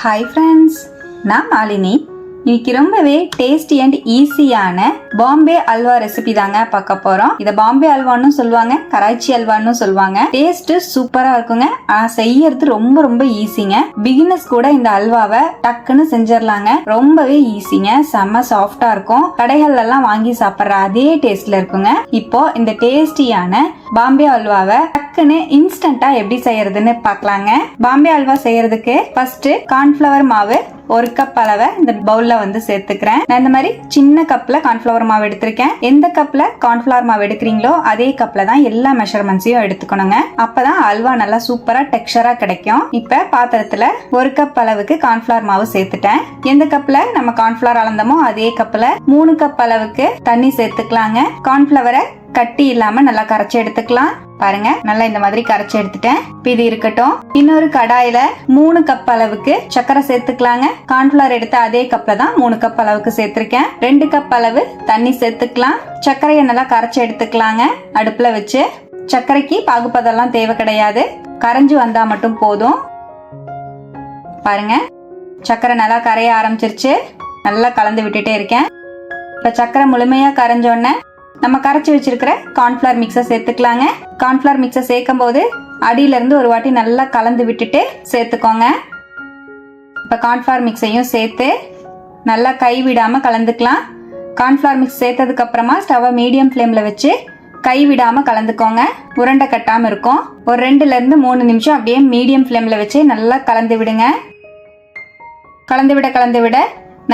Hi friends நான் மாலினி. இன்னைக்கு ரொம்பவே டேஸ்டி அண்ட் ஈஸியான பாம்பே அல்வா ரெசிபி தாங்க பார்க்க போறோம். இதை பாம்பே அல்வான்னு சொல்லுவாங்க கராச்சி அல்வான்னு சொல்லுவாங்க. டேஸ்ட் சூப்பரா இருக்குங்க. ஆனா செய்யறது ரொம்ப ரொம்ப ஈஸிங்க பிகினர்ஸ் கூட இந்த அல்வாவை டக்குன்னு செஞ்சிடலாங்க ரொம்பவே ஈஸிங்க செம்ம சாஃப்டா இருக்கும். கடைகள்ல எல்லாம் வாங்கி சாப்பிடுற அதே டேஸ்ட்ல இருக்குங்க. இப்போ இந்த டேஸ்டியான பாம்பே அல்வாவை டக்குன்னு இன்ஸ்டண்டா எப்படி செய்யறதுன்னு பார்க்கலாங்க. பாம்பே அல்வா செய்யறதுக்கு ஃபர்ஸ்ட் கார்ன்ஃபிளவர் மாவு ஒரு கப் அளவை இந்த பவுல்ல வந்து சேர்த்துக்கிறேன். நான் இந்த மாதிரி சின்ன கப்ல கார்ன்ஃபிளவர் மாவு எடுத்திருக்கேன். எந்த கப்ல கார்ன்ஃபிளவர் மாவு எடுக்கிறீங்களோ அதே கப்ல தான் எல்லா மெஷர்மெண்ட்ஸையும் எடுத்துக்கணுங்க. அப்பதான் அல்வா நல்லா சூப்பரா டெக்ஸ்டரா கிடைக்கும். இப்ப பாத்திரத்துல ஒரு கப் அளவுக்கு கார்ன்ஃபிளவர் மாவு சேர்த்துட்டேன். எந்த கப்ல நம்ம கார்ன்ஃபிளவர் அளந்தமோ அதே கப்ல மூணு கப் அளவுக்கு தண்ணி சேர்த்துக்கலாங்க. கார்ன்ஃபிளவரை கட்டி இல்லாம நல்லா கரைச்சி எடுத்துக்கலாம். பாருங்க நல்லா இந்த மாதிரி கரைச்சி எடுத்துட்டேன். இப்ப இது இருக்கட்டும். இன்னொரு கடாயில மூணு கப் அளவுக்கு சர்க்கரை சேர்த்துக்கலாங்க. கார்ன்ஃபிளவர் எடுத்த அதே கப்ல தான் மூணு கப் அளவுக்கு சேர்த்திருக்கேன். ரெண்டு கப் அளவு தண்ணி சேர்த்துக்கலாம். சர்க்கரையை நல்லா கரைச்சி எடுத்துக்கலாங்க. அடுப்புல வச்சு. சர்க்கரைக்கு பாகுபதெல்லாம் தேவை கிடையாது. கரைஞ்சு வந்தா மட்டும் போதும். பாருங்க. சர்க்கரை நல்லா கரைய ஆரம்பிச்சிருச்சு. நல்லா கலந்து விட்டுட்டே இருக்கேன். இப்ப சர்க்கரை முழுமையா கரைஞ்சோடனே நம்ம கரைச்சி வச்சிருக்கிற கார்ன்ஃபிளவர் மிக்ஸை சேர்த்துக்கலாங்க. கார்ன்ஃபிளவர் மிக்ஸை சேர்க்கும் போது அடியில இருந்து ஒரு வாட்டி நல்லா கலந்து விட்டுட்டு சேர்த்துக்கோங்க. இப்போ கார்ன்ஃபிளவர் மிக்ஸையும் சேர்த்து நல்லா கை விடாம கலந்துக்கலாம். கார்ன்ஃபிளவர் மிக்ஸ் சேர்த்ததுக்கு அப்புறமா ஸ்டவ்வை மீடியம் ஃப்ளேம்ல வச்சு கை விடாம கலந்துக்கோங்க. உருண்டை கட்டாம இருக்கும். ஒரு ரெண்டுல இருந்து மூணு நிமிஷம் அப்படியே மீடியம் ஃப்ளேம்ல வச்சு நல்லா கலந்து விடுங்க. கலந்து விட கலந்து விட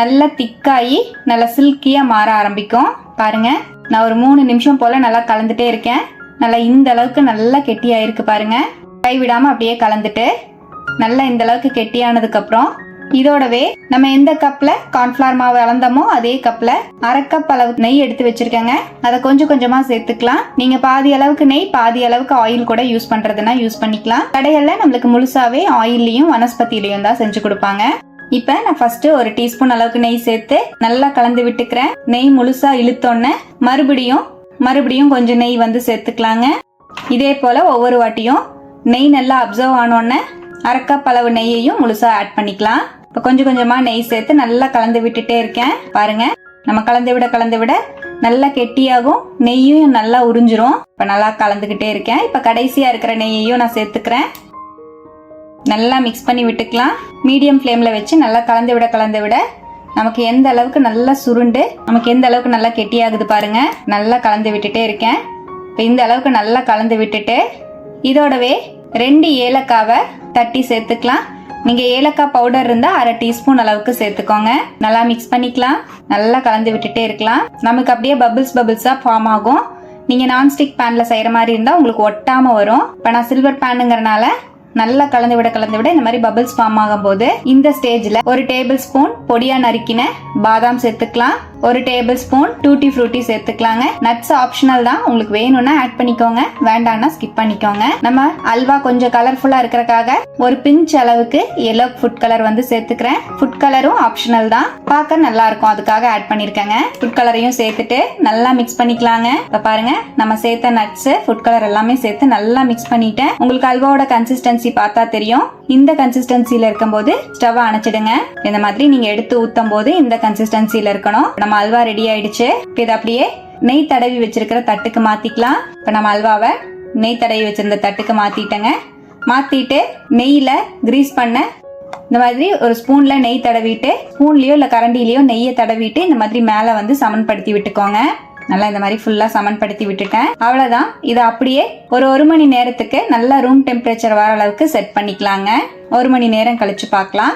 நல்லா திக்காயி நல்லா சில்கியா மாற ஆரம்பிக்கும். பாருங்க. நான் ஒரு மூணு நிமிஷம் போல நல்லா கலந்துட்டே இருக்கேன். நல்லா இந்த அளவுக்கு நல்லா கெட்டியாயிருக்கு பாருங்க. கை விடாம அப்படியே கலந்துட்டு நல்லா இந்த அளவுக்கு கெட்டியானதுக்கு அப்புறம் இதோடவே நம்ம எந்த கப்ல கார்ன்ஃபிளவர் மாவு அளந்தோமோ அதே கப்ல அரை கப் அளவு நெய் எடுத்து வச்சிருக்கேங்க. அதை கொஞ்சம் கொஞ்சமா சேர்த்துக்கலாம். நீங்க பாதி அளவுக்கு நெய் பாதி அளவுக்கு ஆயில் கூட யூஸ் பண்றதுன்னா யூஸ் பண்ணிக்கலாம். கடைகள்ல நம்மளுக்கு முழுசாவே ஆயில்லையும் வனஸ்பதியிலையும் தான் செஞ்சு கொடுப்பாங்க. இப்ப நான் ஃபர்ஸ்ட் ஒரு டீஸ்பூன் அளவுக்கு நெய் சேர்த்து நல்லா கலந்து விட்டுக்கிறேன். நெய் முழுசா இழுத்தோன்னே மறுபடியும் மறுபடியும் கொஞ்சம் நெய் வந்து சேர்த்துக்கலாங்க. இதே போல ஒவ்வொரு வாட்டியும் நெய் நல்லா அப்சர்வ் ஆனோடனே அரைக்கப் அளவு நெய்யையும் முழுசா ஆட் பண்ணிக்கலாம். இப்போ கொஞ்சம் கொஞ்சமா நெய் சேர்த்து நல்லா கலந்து விட்டுட்டே இருக்கேன். பாருங்க நம்ம கலந்து விட கலந்து விட நல்லா கெட்டியாகும். நெய்யும் நல்லா உறிஞ்சிரும். இப்போ நல்லா கலந்துக்கிட்டே இருக்கேன். இப்போ கடைசியா இருக்கிற நெய்யையும் நான் சேர்த்துக்கிறேன். நல்லா மிக்ஸ் பண்ணி விட்டுக்கலாம். மீடியம் ஃப்ளேமில் வச்சு நல்லா கலந்து விட கலந்து விட. நமக்கு எந்த அளவுக்கு நல்லா சுருண்டு நமக்கு எந்த அளவுக்கு நல்லா கெட்டியாகுது பாருங்க. நல்லா கலந்து விட்டுட்டே இருக்கேன். இப்போ இந்த அளவுக்கு நல்லா கலந்து விட்டுட்டு இதோடவே ரெண்டு ஏலக்காவை தட்டி சேர்த்துக்கலாம். நீங்கள் ஏலக்காய் பவுடர் இருந்தால் அரை டீஸ்பூன் அளவுக்கு சேர்த்துக்கோங்க. நல்லா மிக்ஸ் பண்ணிக்கலாம். நல்லா கலந்து விட்டுட்டே இருக்கலாம். நமக்கு அப்படியே பபிள்ஸ் பபிள்ஸாக ஃபார்ம் ஆகும். நீங்கள் நான்ஸ்டிக் பேனில் செய்கிற மாதிரி இருந்தால் உங்களுக்கு ஒட்டாமல் வரும். இப்போ நான் சில்வர் பேனுங்கிறனால நல்லா கலந்து விட கலந்து விட இந்த மாதிரி பபிள்ஸ் ஃபார்ம் ஆகும் போது இந்த ஸ்டேஜ்ல ஒரு டேபிள் ஸ்பூன் பொடியா நறுக்கின பாதாம் சேர்த்துக்கலாம். ஒரு டேபிள் ஸ்பூன் டூட்டி ஃப்ரூட்டி சேர்த்துக்கலாங்க. நட்ஸ் ஆப்ஷனல் தான். உங்களுக்கு வேணும்னா ஆட் பண்ணிக்கோங்க. வேண்டாம்னா ஸ்கிப் பண்ணிக்கோங்க. நம்ம அல்வா கொஞ்சம் கலர்ஃபுல்லா இருக்கிறக்காக ஒரு பிஞ்ச் அளவுக்கு எல்லோ ஃபுட் கலர் வந்து சேர்த்துக்கிறேன். ஃபுட் கலரும் ஆப்ஷனல் தான். பார்க்க நல்லா இருக்கும். அதுக்காக ஆட் பண்ணிருக்கேங்க. ஃபுட் கலரையும் சேர்த்துட்டு நல்லா மிக்ஸ் பண்ணிக்கலாங்க. இப்ப பாருங்க. நம்ம சேர்த்த நட்ஸ் ஃபுட் கலர் எல்லாமே சேர்த்து நல்லா மிக்ஸ் பண்ணிட்டேன். உங்களுக்கு அல்வாவோட கன்சிஸ்டன்சி பார்த்தா தெரியும். இந்த கன்சிஸ்டன்சில இருக்கும்போது ஸ்டவ் அணைச்சிடுங்க. இந்த மாதிரி நீங்க எடுத்து ஊத்தும் போது இந்த கன்சிஸ்டன்சியில இருக்கணும். நம்ம அல்வா ரெடி ஆயிடுச்சு. இப்போ இதை அப்படியே நெய் தடவி வச்சிருக்கிற தட்டுக்கு மாத்திக்கலாம். இப்ப நம்ம அல்வாவை நெய் தடவி வச்சிருந்த தட்டுக்கு மாத்திட்டேங்க. மாத்திட்டு நெய்யில கிரீஸ் பண்ண இந்த மாதிரி ஒரு ஸ்பூன்ல நெய் தடவிட்டு ஸ்பூன்லயோ இல்ல கரண்டிலயோ நெய்யை தடவிட்டு இந்த மாதிரி மேல வந்து சமன்படுத்தி விட்டுக்கோங்க. நல்லா இந்த மாதிரி ஃபுல்லா சமன்படுத்தி விட்டுட்டேன். அவ்வளவுதான். இதை அப்படியே ஒரு ஒரு மணி நேரத்துக்கு நல்லா ரூம் டெம்பரேச்சர் வர அளவுக்கு செட் பண்ணிக்கலாங்க. ஒரு மணி நேரம் கழிச்சு பார்க்கலாம்.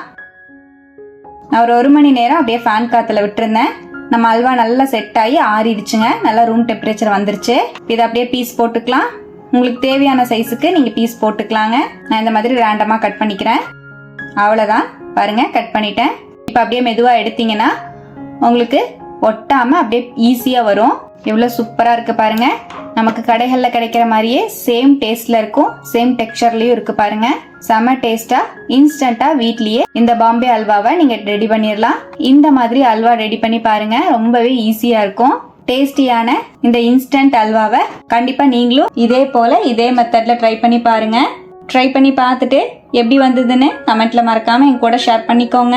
நான் ஒரு ஒரு மணி நேரம் அப்படியே ஃபேன் காத்துல விட்டுருந்தேன். நம்ம அல்வா நல்லா செட் ஆகி ஆறிடுச்சுங்க. நல்லா ரூம் டெம்பரேச்சர் வந்துருச்சு. இதை அப்படியே பீஸ் போட்டுக்கலாம். உங்களுக்கு தேவையான சைஸுக்கு நீங்கள் பீஸ் போட்டுக்கலாங்க. நான் இந்த மாதிரி ரேண்டமாக கட் பண்ணிக்கிறேன். அவ்வளோதான் பாருங்கள் கட் பண்ணிட்டேன். இப்போ அப்படியே மெதுவாக எடுத்தீங்கன்னா உங்களுக்கு ஒட்டாம அப்படியே ஈஸியாக வரும். எவ்வளோ சூப்பராக இருக்கு பாருங்க. நமக்கு கடைகளில் கிடைக்கிற மாதிரியே சேம் டேஸ்ட்ல இருக்கும். சேம் டெக்ஸ்டர்லயும் இருக்கு பாருங்க. செம டேஸ்டா இன்ஸ்டண்டா வீட்லயே இந்த பாம்பே அல்வாவை நீங்க ரெடி பண்ணிடலாம் இந்த மாதிரி அல்வா ரெடி பண்ணி பாருங்க. ரொம்பவே ஈஸியா இருக்கும். டேஸ்டியான இந்த இன்ஸ்டன்ட் அல்வாவை கண்டிப்பா நீங்களும் இதே போல இதே மெத்தட்ல ட்ரை பண்ணி பாருங்க. ட்ரை பண்ணி பார்த்துட்டு எப்படி வந்ததுன்னு கமெண்ட்ல மறக்காம என் கூட ஷேர் பண்ணிக்கோங்க.